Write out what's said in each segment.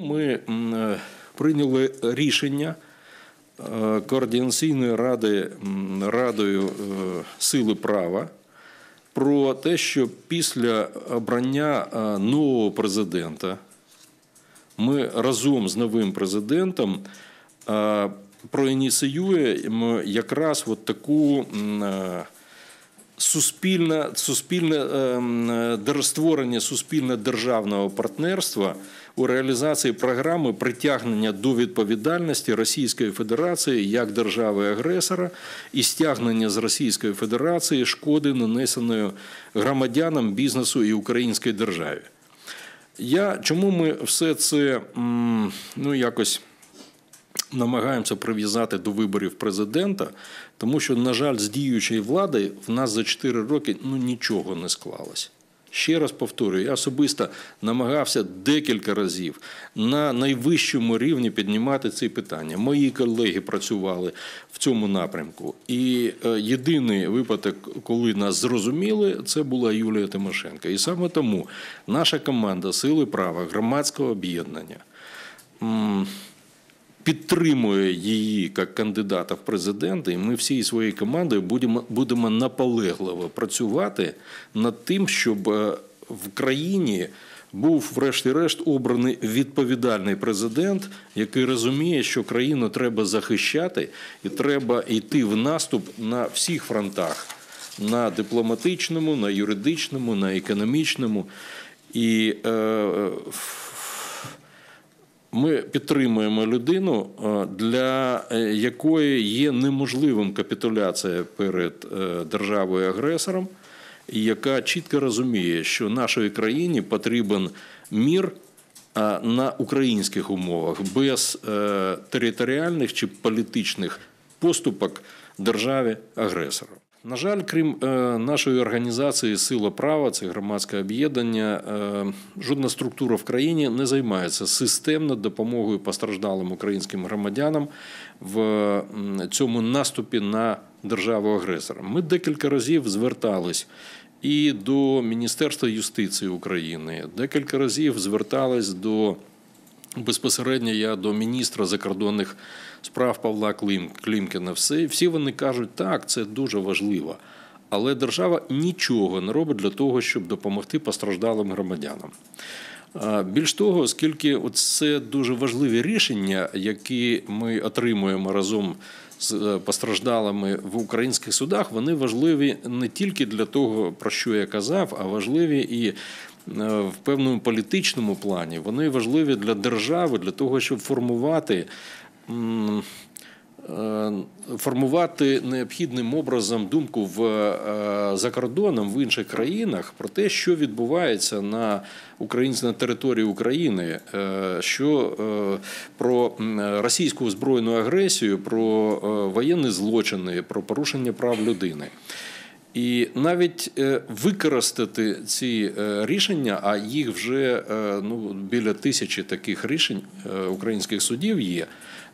Ми прийняли рішення е, координаційної ради радою е, сили права про те, що після обрання е, нового президента ми разом з новим президентом проініціюємо якраз от таку суспільне суспільне створення суспільно державного партнерства у реалізації програми притягнення до відповідальності Російської Федерації як держави-агресора і стягнення з Російської Федерації шкоди, нанесеної громадянам, бізнесу і українській державі. Я чому ми все це ну якось намагаємося прив'язати до виборів президента, тому що, на жаль, з діючої влади в нас за 4 роки ну нічого не склалось. Ще раз повторюю, я особисто намагався декілька разів на найвищому рівні піднімати ці питання. Мої колеги працювали в цьому напрямку. І е, єдиний випадок, коли нас зрозуміли, це була Юлія Тимошенко. І саме тому наша команда Сили права громадського об'єднання підтримує її як кандидата в президенти, і ми всією своєю командою будемо будемо наполегливо працювати над тим, щоб е, в країні був, врешті-решт, обраний відповідальний президент, який розуміє, що країну треба захищати, і треба йти в наступ на всіх фронтах: на дипломатичному, на юридичному, на економічному. І е, ми підтримуємо людину, е, для е, якої є неможливим капітуляція перед е, державою-агресором, яка чітко розуміє, що нашій країні потрібен мір на українських умовах без територіальних чи політичних поступок державі-агресору. На жаль, крім е, нашої організації Сила права, це громадське об'єднання, е, жодна структура в країні не займається системно допомогою постраждалим українським громадянам в цьому наступі на державу агресора. Ми декілька разів звертались і до Міністерства юстиції України, декілька разів звертались до безпосередньо я до міністра закордонних справ Павла Клімкіна. Все, всі вони кажуть, так, це дуже важливо. Але держава нічого не робить для того, щоб допомогти постраждалим громадянам. Більш того, оскільки це дуже важливі рішення, які ми отримуємо разом з е, постраждалими в українських судах, вони важливі не тільки для того, про що я казав, а важливі і в певному політичному плані, вони важливі для держави, для того, щоб формувати. Е, формувати необхідним образом думку в е, за кордоном в інших країнах про те, що відбувається на українській на території України, що про російську збройну агресію, про воєнні злочини, про порушення прав людини. І навіть е, використати ці е, рішення, а їх вже е, ну, біля тисячі таких рішень українських судів є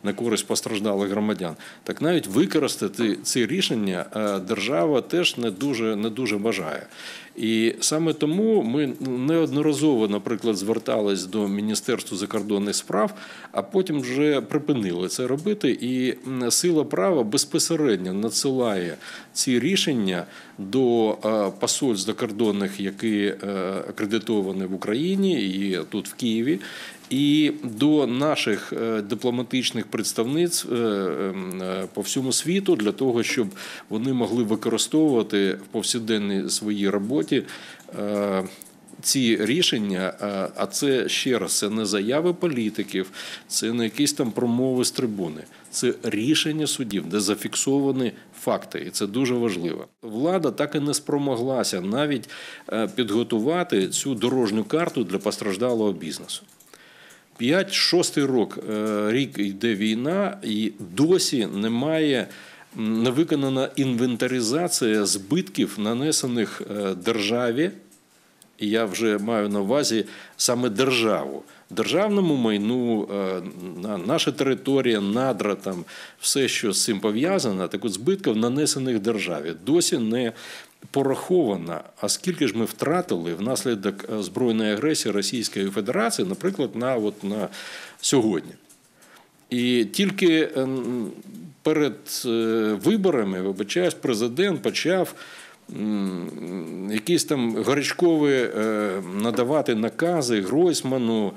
на користь постраждалих громадян. Так навіть використати ці рішення держава теж не дуже не дуже бажає. І саме тому ми неодноразово, наприклад, звертались до Міністерства закордонних справ, а потім вже припинили це робити. І сила права безпосередньо надсилає ці рішення до посольств закордонних, які акредитовані в Україні і тут в Києві і до наших е, дипломатичних представниць е, ем, е, по всьому світу для того, щоб вони могли використовувати в повсякденній своїй роботі. Ці рішення, а це ще раз, це не заяви політиків, це не якісь там промови з трибуни, це рішення судів, де зафіксовані факти, і це дуже важливо. Влада так і не спромоглася навіть підготувати цю дорожню карту для постраждалого бізнесу. 5-6 рок, е, рік йде війна, і досі немає не виконана інвентаризація збитків, нанесених е, державі. І я вже маю на увазі саме державу. Державному майну, е, наша територія, надра, там все, що з цим пов'язано, так от збитків нанесених державі, досі не пораховано, а скільки ж ми втратили внаслідок е, збройної агресії Російської Федерації, наприклад, на, от, на сьогодні. І тільки ем, перед е, виборами, вибачаюсь, президент почав якісь там гарячкові е, надавати накази Гройсману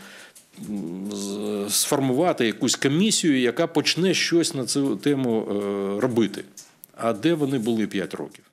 сформувати якусь комісію, яка почне щось на цю тему е, робити. А де вони були 5 років?